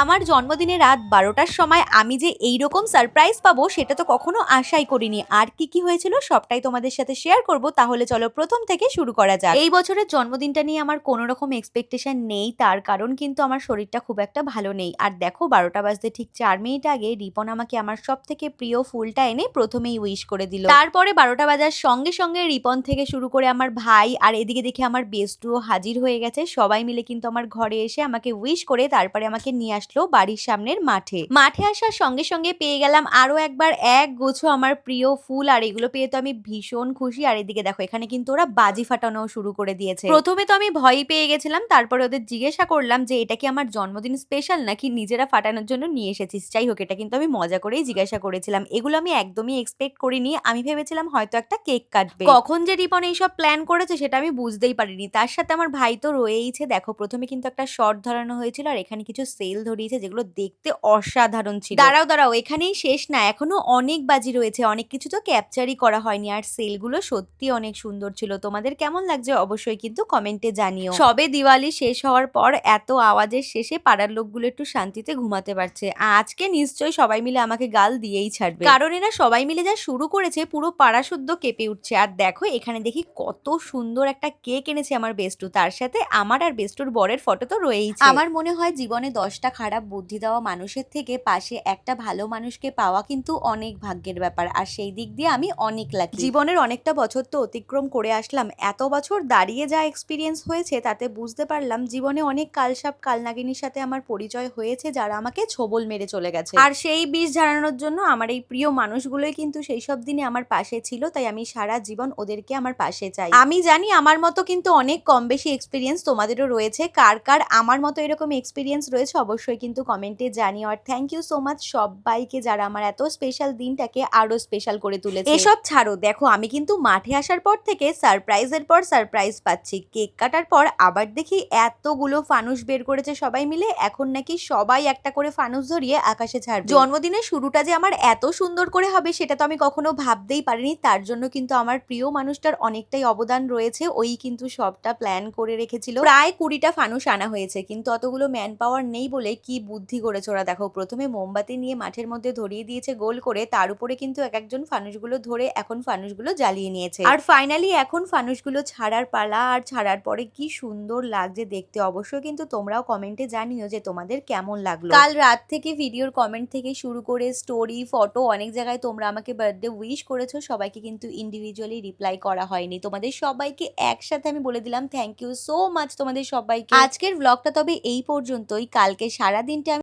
আমার জন্মদিনে রাত বারোটার সময় আমি যে এইরকম সারপ্রাইজ পাবো, সেটা তো কখনো আশাই করিনি। আর কি কি হয়েছিল সবটাই তোমাদের সাথে শেয়ার করব। তাহলে চলো প্রথম থেকে শুরু করা যাক। এই বছরের জন্মদিনটা নিয়ে আমার কোনো রকম এক্সপেকটেশন নেই। তার কারণ কিন্তু আমার শরীরটা খুব একটা ভালো নেই। আর দেখো, বারোটা বাজতে ঠিক চার মিনিট আগে রিপন আমাকে আমার সব থেকে প্রিয় ফুলটা এনে প্রথমেই উইশ করে দিল। তারপরে বারোটা বাজার সঙ্গে সঙ্গে রিপন থেকে শুরু করে আমার ভাই আর এদিকে দেখে আমার বেস্টুও হাজির হয়ে গেছে। সবাই মিলে কিন্তু আমার ঘরে এসে আমাকে উইশ করে তারপরে আমাকে নিয়ে আসলো বাড়ির সামনের মাঠে। মাঠে আসার সঙ্গে সঙ্গে পেয়ে গেলাম আরও একবার এক গোছো আমার প্রিয় ফুল, আর এগুলো পেয়ে তো আমি ভীষণ খুশি। আর এদিকে দেখো, এখানে কিন্তু ওরা বাজি ফাটানো শুরু করে দিয়েছে। প্রথমে তো আমি ভয় পেয়ে গেছিলাম, তারপরে ওদের জিজ্ঞাসা করলাম যে, এটা কি আমার জন্মদিন স্পেশাল নাকি নিজেরা ফাটানোর জন্য নিয়ে এসেছিস? যাই হোক, এটা কিন্তু আমি মজা করেই জিজ্ঞাসা করেছিলাম। এগুলো আমি একদমই এক্সপেক্ট করিনি। আমি ভেবেছিলাম হয়তো একটা কেক কাটবে। কখন যে রিপন এইসব প্ল্যান করেছে, সেটা আমি বুঝতেই পারিনি। তার সাথে আমার ভাই তো রয়েইছে। দেখো, প্রথমে কিন্তু একটা শর্ট ধরানো হয়েছিল, আর এখানে কিছু সেল ধরিয়েছে যেগুলো দেখতে অসাধারণ ছিল। দাঁড়াও দাঁড়াও এখানেই শেষ না এখনও অনেক বাজি রয়েছে অনেক কিছু তো ক্যাপচারই করা হয়নি আর সেলগুলো সত্যি অনেক সুন্দর ছিল। তোমাদের কেমন লাগছে অবশ্যই কিন্তু কমেন্টে জানিও। সবে দিওয়ালি শেষ হওয়ার পর এত আওয়াজের শেষে পাড়ার লোকগুলো একটু শান্তিতে ঘুমাতে পারছে। আজকে নিশ্চয়ই সবাই মিলে আমাকে গাল দিয়েই ছাড়বে। কারণ এরা সবাই মিলে যা শুরু করেছে পুরো পাড়া শুদ্ধ কেঁপে উঠছে। আর দেখো এখানে দেখি কত সুন্দর একটা কেক এনেছে আমার বেস্টু তার সাথে আমার আর বেস্টুর বরের ফটো তো রয়েইছে। আমার মনে হয় জীবনে দশটা খারাপ বুদ্ধি দেওয়া মানুষের থেকে পাশে একটা ভালো মানুষকে পাওয়া কিন্তু অনেক ভাগ্যের ব্যাপার। আর সেই দিক দিয়ে আমি অনেক লাকি জীবনের অনেকটা বছর তো অতিক্রম করে আসলাম। এত বছর দাঁড়িয়ে যা এক্সপিরিয়েন্স হয়েছে, তাতে বুঝতে পারলাম জীবনে অনেক কালসাপ কালনাগিনীর সাথে আমার পরিচয় হয়েছে, যারা আমাকে ছোবল মেরে চলে গেছে। আর সেই বিষ ঝাড়ানোর জন্য আমার এই প্রিয় মানুষগুলোই কিন্তু সেই সব দিনে আমার পাশে ছিল, তাই আমি সারা জীবন ওদেরকে আমার পাশে চাই। আমি জানি আমার মতো কিন্তু অনেক কম বেশি এক্সপিরিয়েন্স তোমাদেরও রয়েছে। কার কার আমার মতো এরকম এক্সপিরিয়েন্স রয়েছে, অবশ্যই কিন্তু কমেন্টে জানিও। আর থ্যাংক ইউ সো মাচ সবাইকে যারা আমার এত স্পেশাল দিনটাকে আরও স্পেশাল করে তুলেছে। এসব ছাড়ো, দেখো আমি কিন্তু মাঠে আসার পর থেকে সারপ্রাইজের পর সারপ্রাইজ পাচ্ছি। কেক কাটার পর আবার দেখি এতগুলো ফানুস বের করেছে সবাই মিলে, এখন নাকি সবাই একটা করে ফানুস ধরিয়ে আকাশে ছাড়বে। জন্মদিনের শুরুটা যে আমার এত সুন্দর করে হবে সেটা তো আমি কখনো ভাবতেই পারিনি, তার জন্য কিন্তু আমার প্রিয় মানুষটার অনেকটাই অবদান রয়েছে, ওই কিন্তু সবটা প্ল্যান করে রেখেছিল। প্রায় কুড়িটা ফানুস আনা হয়েছে, কিন্তু অতগুলো ম্যান পাওয়ার নেই বলে কি বুদ্ধি করেছে ওরা? দেখো, প্রথমে মোমবাতি নিয়ে মাঠের মধ্যে ধরিয়ে দিয়েছে, গোল করে। তার উপরে কিন্তু এক একজন ফানুসগুলো ধরে এখন ফানুসগুলো জ্বালিয়ে নিয়েছে। আর ফাইনালি এখন ফানুসগুলো ছাড়ার পালা আর ছাড়ার পরে কি সুন্দর লাগছে দেখতে। অবশ্যই কিন্তু তোমরাও কমেন্টে জানিও যে তোমাদের কেমন লাগল। কাল রাত থেকে ভিডিওর কমেন্ট থেকে শুরু করে স্টোরি ফটো অনেক জায়গায় তোমরা আমাকে বার্থডে উইশ করেছ। সবাইকে কিন্তু ইন্ডিভিজুয়ালি রিপ্লাই করা হয়নি। তোমাদের সবাইকে একসাথে আমি বলে দিলাম থ্যাংক ইউ সো মাচ তোমাদের সবাইকে। আজকের ব্লগটা তবে এই পর্যন্তই। কালকে সারা দিনটা আমি